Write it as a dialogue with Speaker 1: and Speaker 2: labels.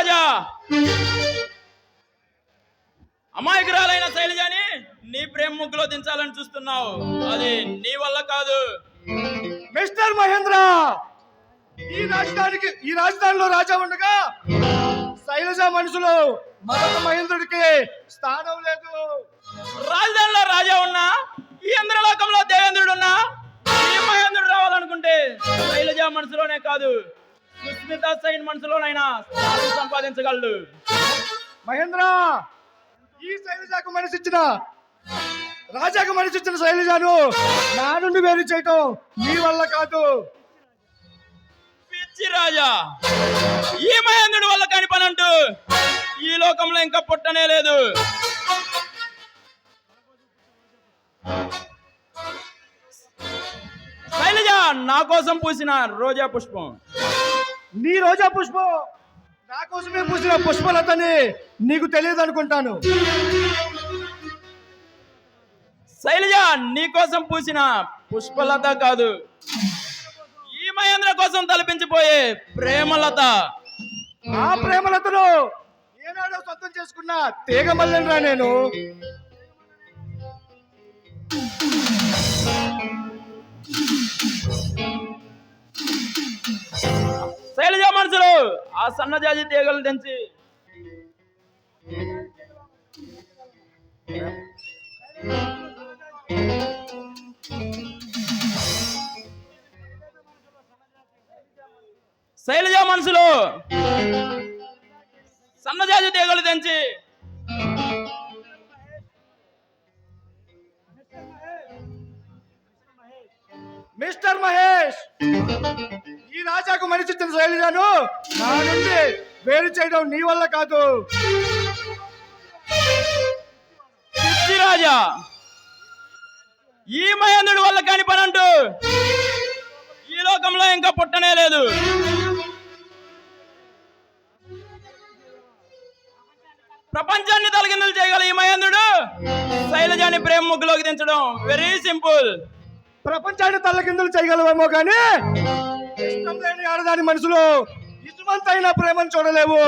Speaker 1: రాజా! అమాయకురాలైన శైలజాని నీ ప్రేమ ముగ్గులో దించాలని చూస్తున్నావు. అది నీ వల్ల కాదు.
Speaker 2: మిస్టర్ మహేంద్ర! ఈ రాజధానికి ఈ రాజధానిలో రాజా ఉండగా శైలజ మనుషులు మరొక మహేంద్రుడికి స్థానం లేదు.
Speaker 1: రాజధానిలో రాజా ఉన్నా ఈ ఇంద్రలోకంలో దేవేంద్రుడు ఉన్నా ఈ మహేంద్రుడు రావాలనుకుంటే శైలజ మనసులోనే కాదు. సుస్మిత సైన్ మనసులోనైనా స్థానం సంపాదించగలడు.
Speaker 2: మహేంద్ర ఈ శైలజకు మనసు ఇచ్చిన రాజాకు మనసు ఇచ్చిన శైలజను నా నుండి వేరు చేయటం నీ వల్ల కాదు.
Speaker 1: పిచ్చి రాజా ఈ మహేంద్రుడి వల్ల కాని పని అంటూ ఈ లోకంలో ఇంకా పుట్టనే లేదు. శైలజ నా కోసం పూసిన రోజా పుష్పం.
Speaker 2: నీ రోజా పుష్పం. నా కోసమే పూసిన పుష్పలతని నీకు తెలియదు అనుకుంటాను
Speaker 1: శైలజ నీ కోసం పూసిన పుష్పలత కాదు. ఈ మహేంద్ర కోసం తలపించిపోయే ప్రేమలత.
Speaker 2: ఆ ప్రేమలతను ఏనాడో సొంతం చేసుకున్న తీగ మల్లెనరా నేను.
Speaker 1: శైలజ మనుషులు ఆ సన్నజాజి తీగలు తెంచి. శైలజ మనుషులు సన్నజాజి తీగలు తెంచి.
Speaker 2: మిస్టర్ మహేష్. ఈ రాజాకు మనిషి ఇచ్చిన శైలజను నా నుండి వేరు చేయడం నీ వల్ల కాదు.
Speaker 1: రాజా ఈ మహేంద్రుడి వల్ల కాని పని అంటూ ఈ లోకంలో ఇంకా పుట్టనే లేదు. ప్రపంచాన్ని తలకిందులు చేయగల ఈ మహేంద్రుడు శైలజాని ప్రేమ ముగ్గులోకి దించడం వెరీ సింపుల్
Speaker 2: ప్రపంచాన్ని తల్లకిందులు చేయగలవేమో కానీ ఆడదాని మనసులో ఇసుమంతైన ప్రేమను చూడలేవు.